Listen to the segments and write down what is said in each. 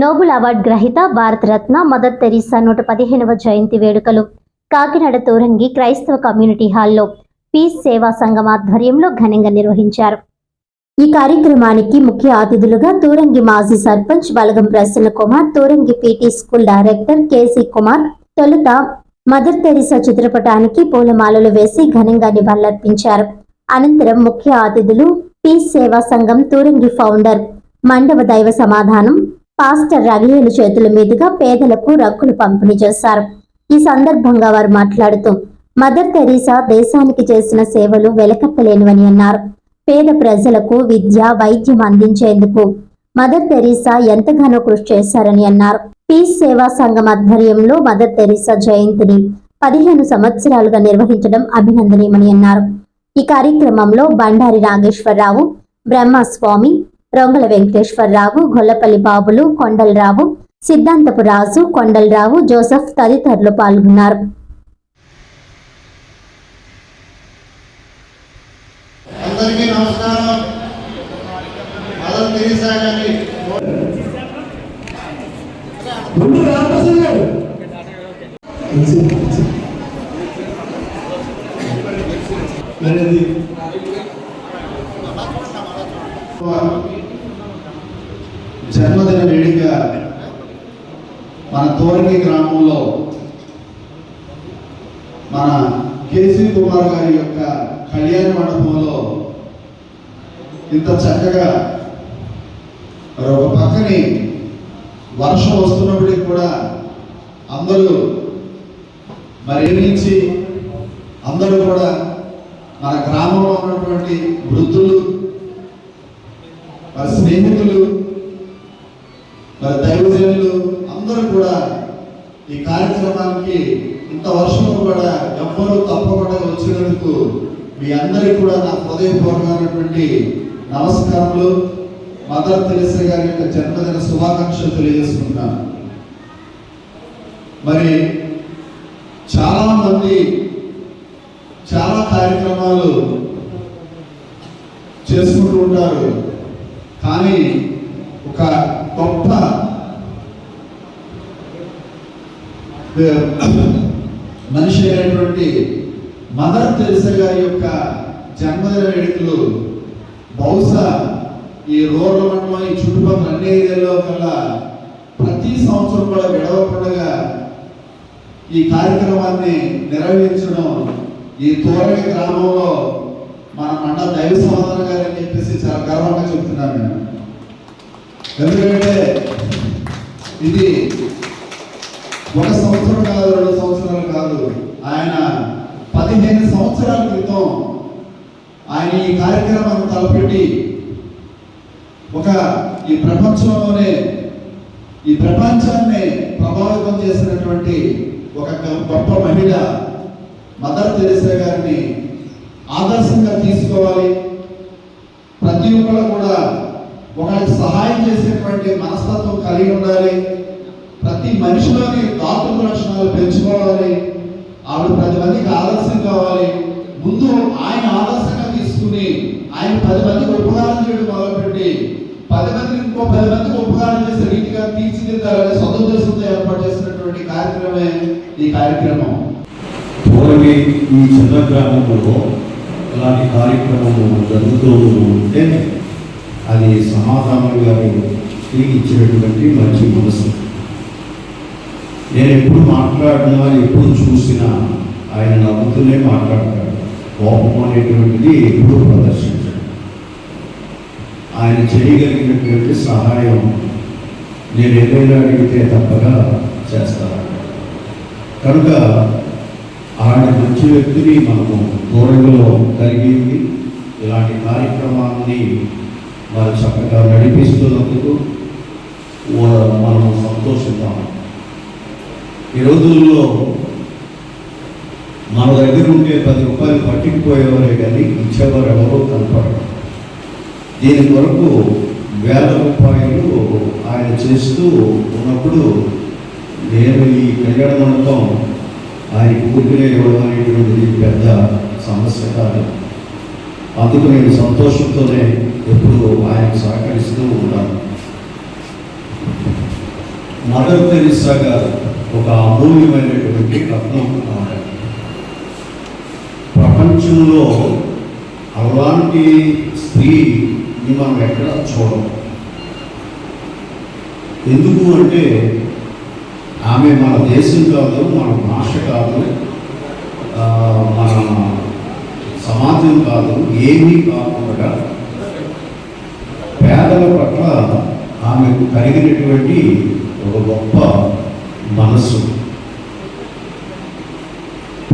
Nobel award గ్రహీత Bharat Ratna mother Teresa నూట పదిహేనవ జయంతి వేడుకలు. కాకినాడ తోరంగి క్రైస్తవ కమ్యూనిటీ హాల్లో పీస్ సేవా సంఘం ఆధ్వర్యంలో ఘనంగా నిర్వహించారు. ఈ కార్యక్రమానికి ముఖ్య అతిథులుగా తూరంగి మాజీ sarpanch Balagam Prasanna Kumar Turangi PT school director KC Kumar తొలుత మదర్ తెరీసా చిత్రపటానికి పూలమాలలు వేసి ఘనంగా నివాళులర్పించారు. అనంతరం ముఖ్య అతిథులు పీస్ సేవా సంఘం తూరంగి ఫౌండర్ మండవ దైవ సమాధానం పాస్టర్ రవియేలు చేతుల మీదుగా పేదలకు రక్కులు పంపిణీ చేశారు. ఈ సందర్భంగా వారు మాట్లాడుతూ మదర్ తెరీసా దేశానికి చేసిన సేవలు వెలకట్టలేనివని అన్నారు. పేద ప్రజలకు విద్య వైద్యం అందించేందుకు మదర్ తెరీసా ఎంతగానో కృషి చేశారని అన్నారు. పీస్ సేవా సంఘం ఆధ్వర్యంలో మదర్ తెరీసా జయంతిని పదిహేను సంవత్సరాలుగా నిర్వహించడం అభినందనీయమని అన్నారు. ఈ కార్యక్రమంలో బండారి నాగేశ్వరరావు బ్రహ్మస్వామి రొంగల వెంకటేశ్వరరావు గొల్లపల్లి బాబులు కొండలరావు సిద్ధాంతపు రాజు కొండలరావు జోసెఫ్ తదితరులు పాల్గొన్నారు. అందరికీ నమస్కారం. ముందు రామప్రసాద్ గారు మరి అది జన్మదిన వేడుక మన తోరకి గ్రామంలో మన కేసీ కుమార్ గారి యొక్క కళ్యాణ మండపంలో ఇంత చక్కగా మరి ఒక పక్కని వర్షం వస్తున్నప్పటికీ కూడా అందరూ మరి నుంచి అందరూ కూడా మన గ్రామంలో ఉన్నటువంటి వృద్ధులు మరి స్నేహితులు మరి దైవజనులు అందరూ కూడా ఈ కార్యక్రమానికి ఇంత వర్షంలో కూడా ఎవ్వరూ తప్పకుండా వచ్చినందుకు మీ అందరికీ కూడా నా హృదయపూర్వమైనటువంటి నమస్కారములు. మదర్ తెలిసే గారి యొక్క జన్మదిన శుభాకాంక్షలు తెలియజేసుకుంటున్నాను. మరి చాలా మంది చాలా కార్యక్రమాలు చేసుకుంటూ ఉంటారు. కానీ ఒక గొప్ప మనిషి అయినటువంటి మదర్ తెరిసా గారి యొక్క జన్మదిన వేడుకలు బహుశా ఈ రోడ్ల మండలం ఈ చుట్టుపక్కల అన్ని ఏరియాలో కల్లా ప్రతి సంవత్సరం కూడా విడవకుండా ఈ కార్యక్రమాన్ని నిర్వహించడం ఈ తోరగ గ్రామంలో మన మండల దైవ సమాధానం గారు అని చెప్పేసి చాలా గర్వంగా చెప్తున్నాను నేను. ఎందుకంటే ఇది ఒక సంవత్సరం కాదు రెండు సంవత్సరాలు కాదు. ఆయన పదిహేను సంవత్సరాల క్రితం ఆయన ఈ కార్యక్రమాన్ని తలపెట్టి ఒక ఈ ప్రపంచంలోనే ఈ ప్రపంచాన్ని ప్రభావితం చేసినటువంటి ఒక గొప్ప మహిళ మదర్ తెరిసా గారిని ఆదర్శంగా తీసుకోవాలి. ప్రతి ఒక్కరు కూడా ఒకరికి సహాయం చేసేటువంటి మనస్తత్వం కలిగి ఉండాలి. మనిషిలోని దాతృత్వ లక్షణాలు పెంచుకోవాలి. ఆవిడ పది మందికి ఆదర్శం కావాలి. ముందు ఆయన ఆదర్శంగా తీసుకుని ఆయన పది మందికి ఉపకారం చేయడం మొదలుపెట్టి పది మందికి ఇంకో పది మందికి ఉపకారం చేసే రీతిగా తీర్చిదిద్దాలనే సదుద్దేశంతో ఏర్పాటు చేసినటువంటి కార్యక్రమమే ఈ కార్యక్రమం. పూర్వమే ఈ చిన్న గ్రామంలో అలాంటి కార్యక్రమము జరుగుతూ ఉంటే అది సమాధానం గారు తిరిగి ఇచ్చినటువంటి మంచి మనసు. నేను ఎప్పుడు మాట్లాడినా ఎప్పుడు చూసినా ఆయన నవ్వుతూనే మాట్లాడతాడు. కోపం అనేటువంటిది ఎప్పుడు ప్రదర్శించాడు ఆయన చేయగలిగినటువంటి సహాయం నేను ఏదైనా అడిగితే తప్పగా చేస్తాను. కనుక ఆయన మంచి వ్యక్తిని మనము దూరంలో కలిగింది ఇలాంటి కార్యక్రమాన్ని వారు చక్కగా నడిపిస్తున్నందుకు మనం మనము ఈ రోజుల్లో మన దగ్గర ఉంటే పది రూపాయలు పట్టుకుపోయేవారే కానీ ఇచ్చేవారు ఎవరో కనపడరు. దీని కొరకు వేల రూపాయలు ఆయన చేస్తూ ఉన్నప్పుడు నేను ఈ కళ్యాణ మండపం ఆయన ఊరికనే ఇవ్వడం అనేటువంటిది పెద్ద సమస్య కాదు. అందుకు నేను సంతోషంతోనే ఎప్పుడు ఆయనకు సహకరిస్తూ ఉంటాను. మదర్ తెరిసా గారు ఒక అమూల్యమైనటువంటి రత్నం ప్రపంచంలో అలాంటి స్త్రీని మనం ఎక్కడ చూడం ఎందుకు అంటే ఆమె మన దేశం కాదు మన భాష కాదు మన సమాజం కాదు ఏమీ కాకుండా పేదల పట్ల ఆమెకు కలిగినటువంటి ఒక గొప్ప మనసు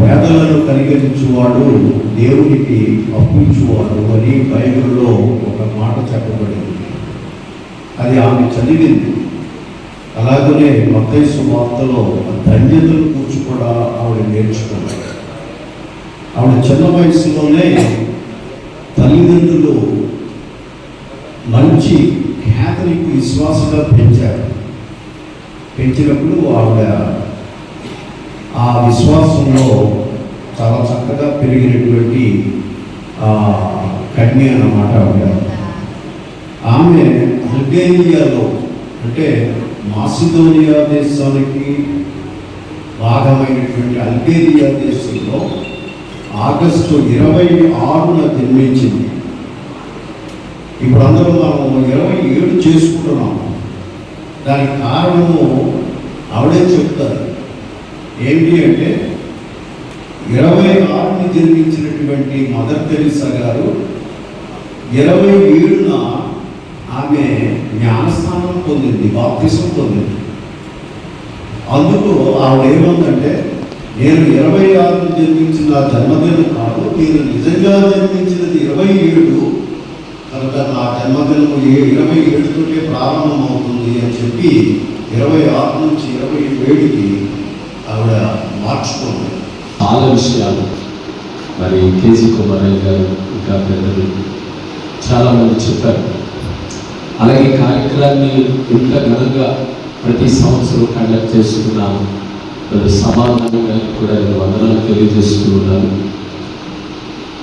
పేదలను కలిగించువాడు దేవునికి అప్పించువాడు అని బైబిల్లో ఒక మాట చెప్పబడింది. అది ఆమె చదివింది. అలాగనే మతేసు వార్తలో ధన్యతలు కూర్చు కూడా ఆవిడ నేర్చుకున్నాడు. ఆవిడ చిన్న వయసులోనే తల్లిదండ్రులు మంచి ఖ్యాతనికి విశ్వాసంగా పెంచారు. పెంచినప్పుడు ఆవిడ ఆ విశ్వాసంలో చాలా చక్కగా పెరిగినటువంటి కన్య అన్నమాట ఆవిడ. ఆమె అల్గేరియాలో అంటే మాసిదోనియా దేశానికి భాగమైనటువంటి అల్బేనియా దేశంలో ఆగస్టు ఇరవై ఆరున జన్మించింది. ఇప్పుడు అందరూ మనం ఇరవై ఏడు చేసుకుంటున్నాం దానికి కారణము ఆవిడే చెప్తారు. ఏంటి అంటే ఇరవై ఆరుని జన్మించినటువంటి మదర్ తెరిసా గారు ఇరవై ఏడున ఆమె జ్ఞానస్థానం పొందింది బాప్తిసం పొందింది. అందుకు ఆవిడ ఏమందంటే నేను ఇరవై ఆరును జన్మించిన జన్మదినం కాదు నేను నిజంగా జన్మించినది ఇరవై ఏడు కనుక నా జన్మదినము ఏ ఇరవై ఏడుతోనే ప్రారంభమవుతుంది అని చెప్పి ఇరవై ఆరు నుంచి ఇరవై ఏడుకి ఆవిడ మార్చుకోండి. చాలా విషయాలు. మరి కేజీ కుమారయ్య గారు ఇంకా పెద్దలు చాలామంది చెప్పారు. అలాగే కార్యక్రమాన్ని ఇంత ఘనంగా ప్రతి సంవత్సరం కండక్ట్ చేసుకున్న మరి కూడా నేను వందనాలు తెలియజేస్తూ ఉన్నాను.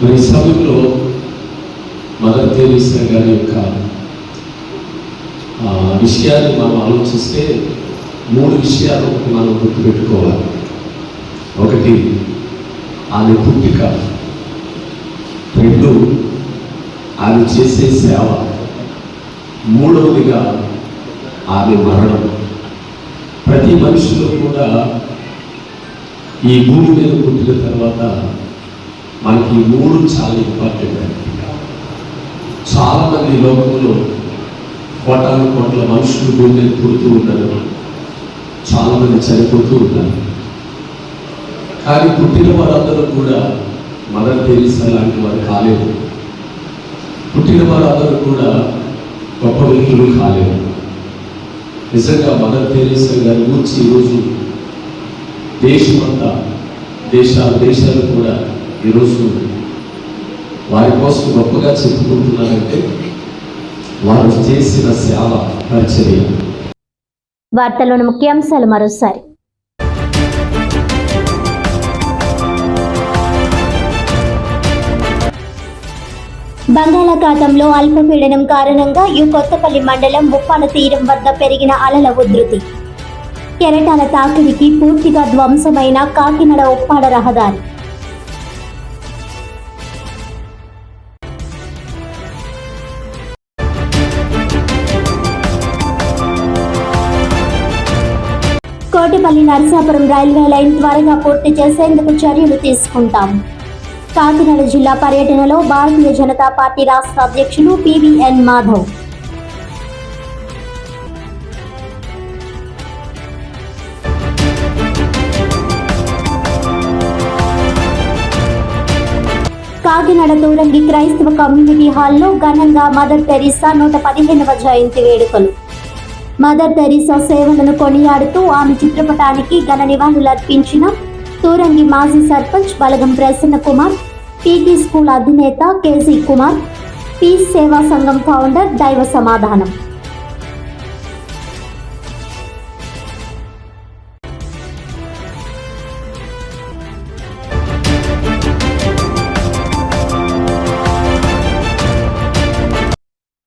మరి సమయంలో మదర్ థెరీసా గారి యొక్క విషయాన్ని మనం ఆలోచిస్తే మూడు విషయాలు మనం గుర్తుపెట్టుకోవాలి. ఒకటి ఆమె పుట్టిక. రెండు ఆమె చేసే సేవ. మూడవదిగా ఆమె మరణం. ప్రతి మనిషిలో కూడా ఈ భూమి మీద పుట్టిన తర్వాత మనకి ఈ మూడు చాలా ఇంపార్టెంట్ చాలా మంది లోకంలో కోటాను కోట్ల మనుషులు భూమి పుడుతూ ఉన్నారు చాలా మంది చనిపోతూ ఉన్నారు కానీ పుట్టిన వారందరూ కూడా మదర్ తెరీసా లాంటి వారు కాలేదు. పుట్టిన వారందరూ కూడా గొప్ప వ్యక్తులు కాలేదు. నిజంగా మదర్ తెరీసా గారి గురించి ఈరోజు దేశమంతా దేశాలు దేశాలు కూడా ఈరోజు వారి కోసం గొప్పగా చెప్పుకుంటున్నారంటే వారు చేసిన సేవ పరిచర్య. వార్తల్లోని ముఖ్యాంశాలు మరోసారి. బంగాళాఖాతంలో అల్పపీడనం కారణంగా ఈ కొత్తపల్లి మండలం ముప్పాల తీరం వద్ద పెరిగిన అలల ఉధృతి. కెరటాల తాకిడికి పూర్తిగా ధ్వంసమైన కాకినాడ ఉప్పాడ రహదారి. తాడేపల్లి నరసాపురం రైల్వే లైన్ త్వరగా పూర్తి చేసేందుకు చర్యలు తీసుకుంటాం. కాకినాడ జిల్లా పర్యటనలో భారతీయ జనతా పార్టీ రాష్ట్ర అధ్యక్షులు పివిఎన్ మాధవ్. కాకినాడ తూరంగి క్రైస్తవ కమ్యూనిటీ హాల్లో ఘనంగా మదర్ టెరిసా నూట పదిహేనవ జయంతి వేడుకలు. మదర్ తెరీసా సేవలను కొనియాడుతూ ఆమె చిత్రపటానికి ఘన నివాళులర్పించిన తూరంగి మాజీ సర్పంచ్ బలగం ప్రసన్న కుమార్ పీటీ స్కూల్ అధినేత KC Kumar peace Seva Sangham founder దైవ సమాధానం.